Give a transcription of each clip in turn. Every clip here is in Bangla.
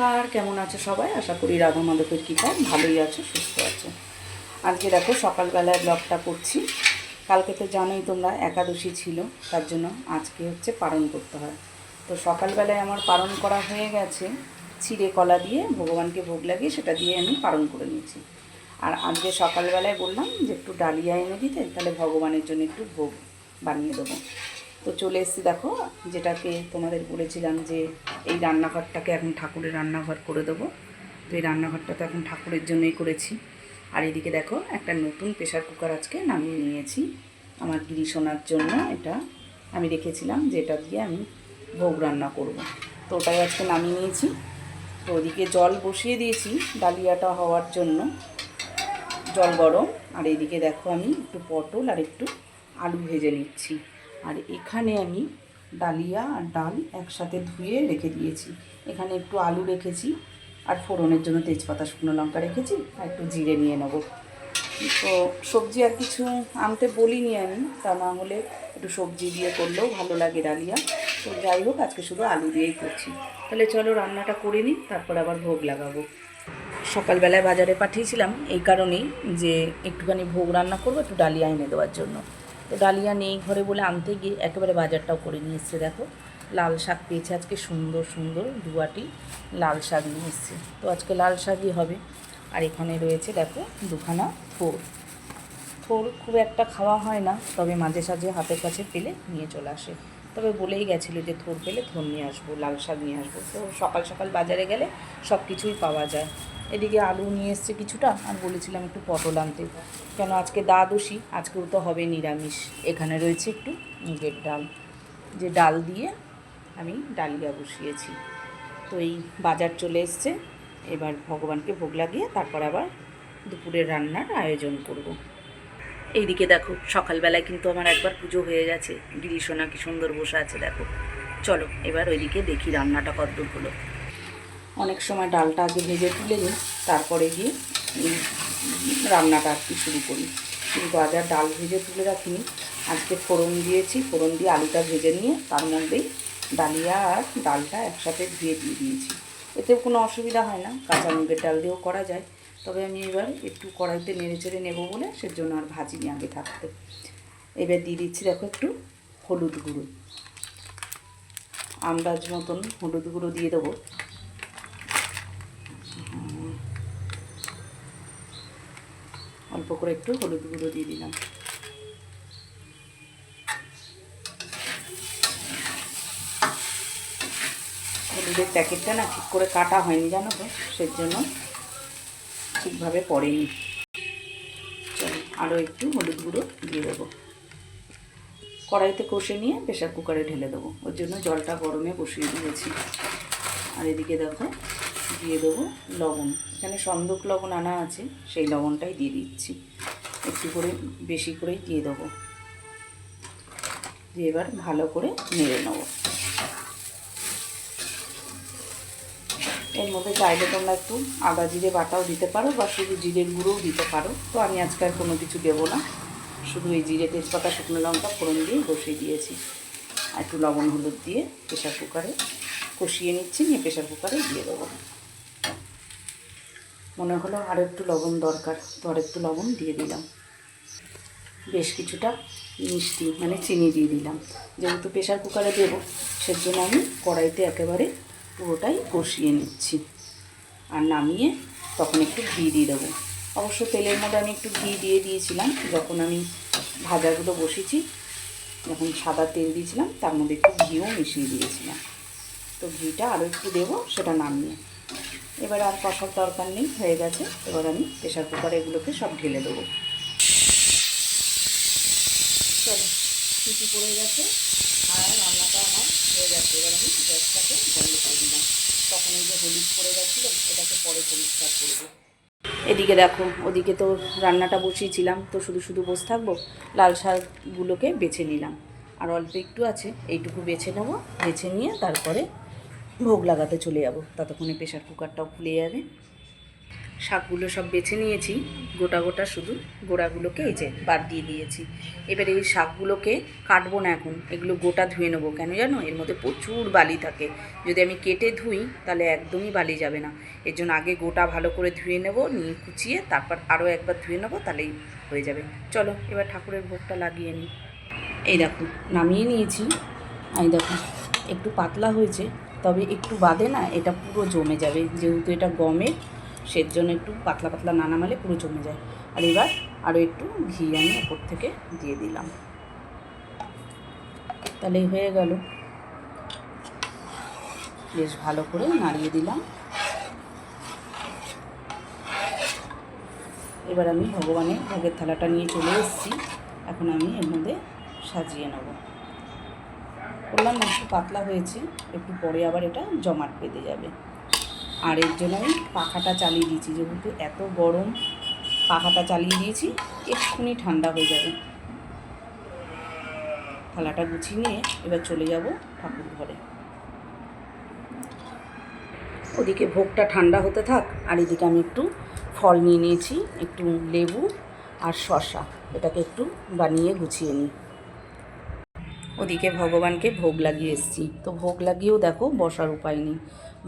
নমস্কার, কেমন আছে সবাই? আশা করি রাধা মাধবের কৃপায় ভালোই আছে, সুস্থ আছে। আজকে দেখো, সকালবেলায় ব্লগটা করছি। কালকে তো জানোই তোমরা, একাদশী ছিল, তার জন্য আজকে হচ্ছে পালন করতে হয়। তো সকালবেলায় আমার পালন করা হয়ে গেছে, ছিঁড়ে কলা দিয়ে, ভগবানকে ভোগ লাগিয়ে সেটা দিয়ে আমি পালন করে নিয়েছি। আর আজকে সকালবেলায় বললাম যে একটু ডালিয়া এনে দিতে তাহলে ভগবানের জন্য একটু ভোগ বানিয়ে দেবো। তো চলে এসেছি, দেখো, যেটাকে তোমাদের বলেছিলাম যে এই রান্নাঘরটাকে এখন ঠাকুরের রান্নাঘর করে দেবো। তো এই রান্নাঘরটা তো এখন ঠাকুরের জন্যই করেছি। আর এদিকে দেখো, একটা নতুন প্রেশার কুকার আজকে নামিয়ে নিয়েছি আমার গিরি শোনার জন্য এটা। আমি রেখেছিলাম যে এটা দিয়ে আমি ভোগ রান্না করব। তো ওটাই আজকে নামিয়ে নিয়েছি। তো ওদিকে জল বসিয়ে দিয়েছি ডালিয়াটা হওয়ার জন্য। জল গরম। আর এদিকে দেখো, আমি একটু পটল আর একটু আলু ভেজে নিচ্ছি। আর এখানে আমি ডালিয়া আর ডাল একসাথে ধুয়ে রেখে দিয়েছি। এখানে একটু আলু রেখেছি আর ফোড়নের জন্য তেজপাতা, শুকনো লঙ্কা রেখেছি আর একটু জিরে নিয়ে নেব। তো সবজি আর কিছু আনতে বলিনি আমি, তা না হলে একটু সবজি দিয়ে করলেও ভালো লাগে ডালিয়া। তো যাই হোক, আজকে শুধু আলু দিয়েই করছি। তাহলে চলো রান্নাটা করে নিই, তারপর আবার ভোগ লাগাবো। সকালবেলায় বাজারে পাঠিয়েছিলাম এই কারণেই যে একটুখানি ভোগ রান্না করব একটু ডালিয়া এনে দেওয়ার জন্য। তো ডালিয়া নেই ঘরে বলে আনতে গিয়ে একেবারে বাজারটাও করে নিয়ে এসছে, দেখো। লাল শাক পেয়েছে আজকে, সুন্দর সুন্দর দুয়াটি লাল শাক নিয়ে এসছে। তো আজকে লাল শাকই হবে। আর এখানে রয়েছে, দেখো, দুখানা থোর। থোর খুব একটা খাওয়া হয় না, তবে মাঝে সাঝে হাতের কাছে পেলে নিয়ে চলে আসে। তবে বলেই গেছিল যে থোর পেলে থোর নিয়ে আসব, লাল শাক নিয়ে আসব। তো সকাল সকাল বাজারে গেলে সব কিছুই পাওয়া যায়। এদিকে আলু নিয়ে এসছে কিছুটা। আর বলেছিলাম একটু পটল আনতে। কেন আজকে দ্বাদশী? আজকেও তো হবে নিরামিষ। এখানে রয়েছে একটু মুগের ডাল। যে ডাল দিয়ে আমি ডালিয়া বসিয়েছি। তো এই বাজার চলে এসছে। এবার ভগবানকে ভোগ লাগিয়ে তারপর আবার দুপুরের রান্নার আয়োজন করব। এইদিকে দেখো, সকালবেলায় কিন্তু আমার একবার পুজো হয়ে গেছে। গিরিশোনা কি সুন্দর বসে আছে, দেখো। চলো, এবার ওইদিকে দেখি রান্নাটা কতদূর হলো। অনেক সময় ডালটা আগে ভেজে তুলে নিই, তারপরে গিয়ে রান্নাটা আর কি শুরু করি। কিন্তু আজ আর ডাল ভেজে তুলে রাখিনি। আজকে ফোড়ন দিয়েছি, ফোড়ন দিয়ে আলুটা ভেজে নিয়ে তার মধ্যেই ডালিয়া আর ডালটা একসাথে ধুয়ে দিয়ে দিয়েছি। এতে কোনো অসুবিধা হয় না, কাঁচা মুগের ডাল দিয়েও করা যায়। তবে আমি এবার একটু কড়াইতে নেড়ে চেড়ে নেব বলে সেজন্য আর ভাজিনি আগে থাকতে। এবার দিয়ে দিচ্ছি দেখো একটু হলুদ গুঁড়ো। আন্দাজ মতন হলুদ গুঁড়ো দিয়ে দেবো। করে একটু হলুদ গুঁড়ো দিয়ে দিলাম। হলুদের প্যাকেটটা না ঠিক করে কাটা হয়নি, জানো তো? সেই জন্য ঠিকভাবে পড়েনি। চলো আরও একটু হলুদ গুঁড়ো দিয়ে দেবো। কড়াইতে কষে নিয়ে প্রেশার কুকারে ঢেলে দেবো। ওর জন্য জলটা গরমে বসিয়ে দিয়েছি। আর এদিকে দেখো দিয়ে দেবো লবণ। এখানে সন্দক লবণ আনা আছে, সেই লবণটাই দিয়ে দিচ্ছি। একটু করে বেশি করেই দিয়ে দেবো। দিয়ে এবার ভালো করে নেড়ে নেব। এর মধ্যে চাইলে তোমরা একটু আদা জিরে বাটাও দিতে পারো বা শুধু জিরের গুঁড়োও দিতে পারো। তো আমি আজকে আর কোনো কিছু দেবো না। শুধু এই জিরে তেজপাতা, শুকনো লঙ্কা ফোড়ন দিয়ে বসিয়ে দিয়েছি। আর একটু লবণ হলুদ দিয়ে প্রেশার কুকারে কষিয়ে নিচ্ছি, নিয়ে প্রেশার কুকারে দিয়ে দেবো। মনে হলো আর একটু লবণ দরকার, তো আর একটু লবণ দিয়ে দিলাম। বেশ কিছুটা মিষ্টি মানে চিনি দিয়ে দিলাম। যেহেতু প্রেশার কুকারে দেবো, সেজন্য আমি কড়াইতে একেবারে পুরোটাই কষিয়ে নিচ্ছি। আর নামিয়ে তখন একটু ঘি দিয়ে দেবো। অবশ্য তেলের মধ্যে আমি একটু ঘি দিয়ে দিয়েছিলাম, যখন আমি ভাজাগুলো বসেছি, যখন সাদা তেল দিয়েছিলাম, তার মধ্যে একটু ঘিও মিশিয়ে দিয়েছিলাম। তো ঘিটা আরও একটু দেবো, সেটা নামিয়ে। এবার আর কষার দরকার নেই, হয়ে গেছে। এবার আমি প্রেশার কুকারে এগুলোকে সব ঢেলে দেবো। চলো সিটি পড়ে গেছে। আর রান্নাটা আমার হয়ে গেছে। এবার আমি গ্যাসটাকে বন্ধ করে দিলাম। তখন এই যে হলুদ পড়ে গেছিল, এটাকে পরে পরিষ্কার করব এদিকে দেখো, ওদিকে তো রান্নাটা বসিয়েছিলাম, তো শুধু শুধু বসে থাকব। লাল শাকগুলোকে বেছে নিলাম। আর অল্প একটু আছে, এইটুকু বেছে নেব, বেছে নিয়ে তারপরে ভোগ লাগাতে চলে যাব। ততক্ষণে প্রেশার কুকারটাও খুলে যাবে। শাকগুলো সব বেছে নিয়েছি, গোটা গোটা শুধু গোড়াগুলোকে এই যে বাদ দিয়ে দিয়েছি। এবার এই শাকগুলোকে কাটবো না এখন, এগুলো গোটা ধুয়ে নেব। কেন জানো? এর মধ্যে প্রচুর বালি থাকে। যদি আমি কেটে ধুই, তাহলে একদমই বালি যাবে না। এর জন্য আগে গোটা ভালো করে ধুয়ে নেব, নিয়ে কুচিয়ে তারপর আরও একবার ধুয়ে নেব, তাহলেই হয়ে যাবে। চলো, এবার ঠাকুরের ভোগটা লাগিয়ে নিই এই দেখো, নামিয়ে নিয়েছি। এই দেখো, একটু পাতলা হয়েছে। তবে একটু বাদে না, এটা পুরো জমে যাবে। যেহেতু এটা গমের সের জন্য একটু পাতলা পাতলা না নামালে পুরো জমে যায়। আর এবার আরও একটু ঘি আমি ওপর থেকে দিয়ে দিলাম। তাহলেই হয়ে গেল। বেশ ভালো করে নাড়িয়ে দিলাম। এবার আমি ভগবানের ভোগের থালাটা নিয়ে চলে এসেছি। এখন আমি এর মধ্যে সাজিয়ে নেব। না একটু পাতলা হয়েছে, একটু পরে আবার এটা জমাট বেঁধে যাবে। আর এর জন্য আমি পাখাটা চালিয়ে দিয়েছি, যেহেতু এত গরম, পাখাটা চালিয়ে দিয়েছি, এক্ষুনি ঠান্ডা হয়ে যাবে। থালাটা গুছিয়ে নিয়ে এবার চলে যাব ঠাকুর ঘরে। ওদিকে ভোগটা ঠান্ডা হতে থাক, আর এদিকে আমি একটু ফল নিয়ে নিয়েছি, একটু লেবু আর শসা, এটাকে একটু বানিয়ে গুছিয়ে নিই। ওদিকে ভগবানকে ভোগ লাগিয়ে এসেছি। তো ভোগ লাগিয়েও দেখো বসার উপায় নেই।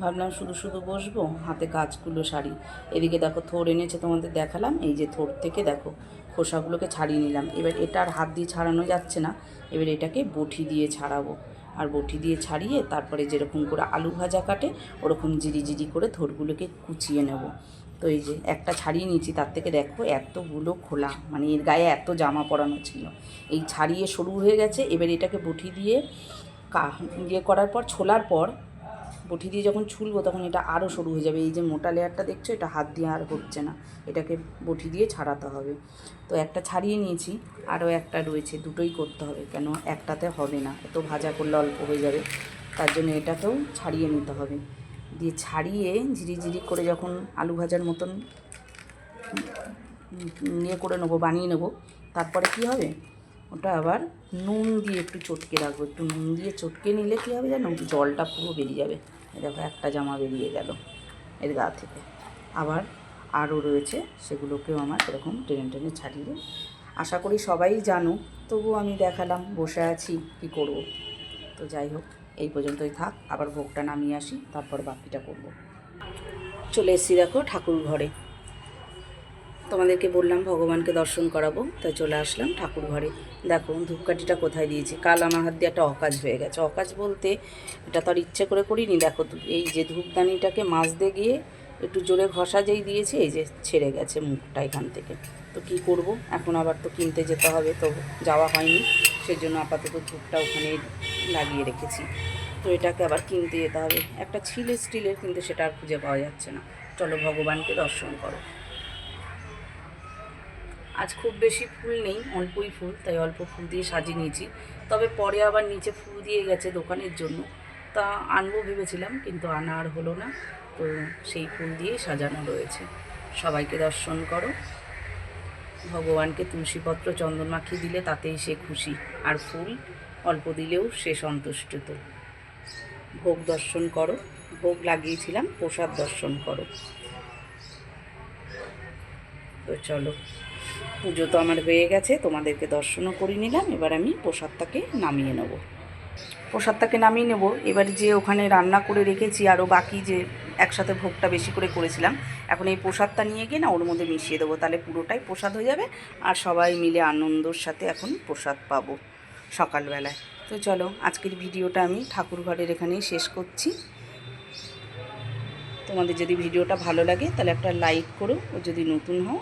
ভাবলাম শুধু শুধু বসবো, হাতে কাজগুলো সারি এদিকে দেখো থোর এনেছে তোমাদের দেখালাম, এই যে থোর থেকে দেখো খোসাগুলোকে ছাড়িয়ে নিলাম। এবার এটা আর হাত দিয়ে ছাড়ানো যাচ্ছে না, এবার এটাকে বটি দিয়ে ছাড়াবো। আর বটি দিয়ে ছাড়িয়ে তারপরে যেরকম করে আলু ভাজা কাটে, ওরকম জিরি জিরি করে থোরগুলোকে কুচিয়ে নেব। তো এই যে একটা ছাড়িয়ে নিয়েছি, তার থেকে দেখো এতগুলো খোলা মানে এর গায়ে এত জামা পরানো ছিল। এই ছাড়িয়ে সরু হয়ে গেছে, এবার এটাকে বটি দিয়ে কা ইয়ে করার পর, ছোলার পর বটি দিয়ে যখন ছুলবো, তখন এটা আরও সরু হয়ে যাবে। এই যে মোটা লেয়ারটা দেখছ, এটা হাত দিয়ে আর হচ্ছে না। এটাকে বটি দিয়ে ছাড়াতে হবে। তো একটা ছাড়িয়ে নিয়েছি আরও একটা রয়েছে, দুটোই করতে হবে, কেন একটাতে হবে না। এত ভাজা করলে অল্প হয়ে যাবে, তার জন্য এটাকেও ছাড়িয়ে নিতে হবে। দিয়ে ছাড়িয়ে ঝিরি ঝিরি করে যখন আলু ভাজার মতন ইয়ে করে নেব, বানিয়ে নেব, তারপরে কি হবে? ওটা আবার নুন দিয়ে একটু চটকে রাখব। একটু নুন দিয়ে চটকে নিলে কী হবে জানো? জলটা পুরো বেরিয়ে যাবে। দেখো, একটা জামা বেরিয়ে গেল এর গা থেকে। আবার আরও রয়েছে, সেগুলোকেও আমার এরকম টেনে টেনে ছাড়িয়ে আশা করি সবাই জানো তবু আমি দেখালাম, বসে আছি, কি করব? তো যাই হোক। এই পর্যন্তই থাক, আবার ভোগটা নামিয়ে আসি, তারপর বাকিটা করব। চলে এসেছি দেখো ঠাকুর ঘরে। তোমাদেরকে বললাম ভগবানকে দর্শন করাবো তাই চলে আসলাম ঠাকুর ঘরে। দেখো ধূপকাঠিটা কোথায় দিয়েছি? কাল আমার হাত দিয়ে একটা অকাজ হয়ে গেছে। অকাজ বলতে এটা তো আর ইচ্ছে করে করিনি, দেখো এই যে ধূপদানিটাকে মাজতে গিয়ে একটু জোরে ঘষা যেই দিয়েছে, এই যে ছেড়ে গেছে মুখটা এখান থেকে। তো কি করব? এখন আবার তো কিনতে যেতে হবে, তো যাওয়া হয়নি। সেজন্য আপাতত ধূপটা ওখানে লাগিয়ে রেখেছি। তো এটাকে আবার কিনতে যেতে হবে। একটা ছিল স্টিলের কিন্তু সেটা আর খুঁজে পাওয়া যাচ্ছে না। চলো ভগবানকে দর্শন করো। আজ খুব বেশি ফুল নেই, অল্পই ফুল, তাই অল্প ফুল দিয়ে সাজিয়ে নিয়েছি। তবে পরে আবার নিচে ফুল দিয়ে গেছে দোকানের জন্য। তা আনব ভেবেছিলাম, কিন্তু আনা আর হলো না। তো সেই ফুল দিয়েই সাজানো রয়েছে। সবাইকে দর্শন করো। ভগবানকে তুলসীপত্র চন্দন মাখিয়ে দিলে তাতেই সে খুশি। আর ফুল অল্প দিলেও সে সন্তুষ্ট তো ভোগ দর্শন করো। ভোগ লাগিয়েছিলাম, প্রসাদ দর্শন করো। তো চলো, পুজো তো আমার হয়ে গেছে, তোমাদেরকে দর্শনও করে নিলাম, এবার আমি প্রসাদটাকে নামিয়ে নেব। প্রসাদটাকে নামিয়ে নেব, এবার যে ওখানে রান্না করে রেখেছি, আরও বাকি যে একসাথে ভোগটা বেশি করে করেছিলাম, এখন এই প্রসাদটা নিয়ে গিয়ে না ওর মধ্যে মিশিয়ে দেবো, তাহলে পুরোটাই প্রসাদ হয়ে যাবে, আর সবাই মিলে আনন্দর সাথে এখন প্রসাদ পাবো। সকালবেলায়। তো চলো, আজকের ভিডিওটা আমি ঠাকুর ঘরের এখানেই শেষ করছি। তোমাদের যদি ভিডিওটা ভালো লাগে, তাহলে একটা লাইক করো, ও যদি নতুন হও,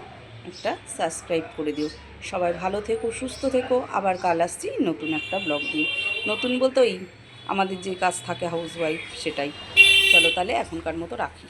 একটা সাবস্ক্রাইব করে দিও। সবাই ভালো থেকো, সুস্থ থেকো। আবার কাল আসছি নতুন একটা ব্লগ দিয়ে নতুন বলতে ওই আমাদের যে কাজ থাকে হাউস ওয়াইফ সেটাই। চলো তাহলে এখনকার মতো রাখি।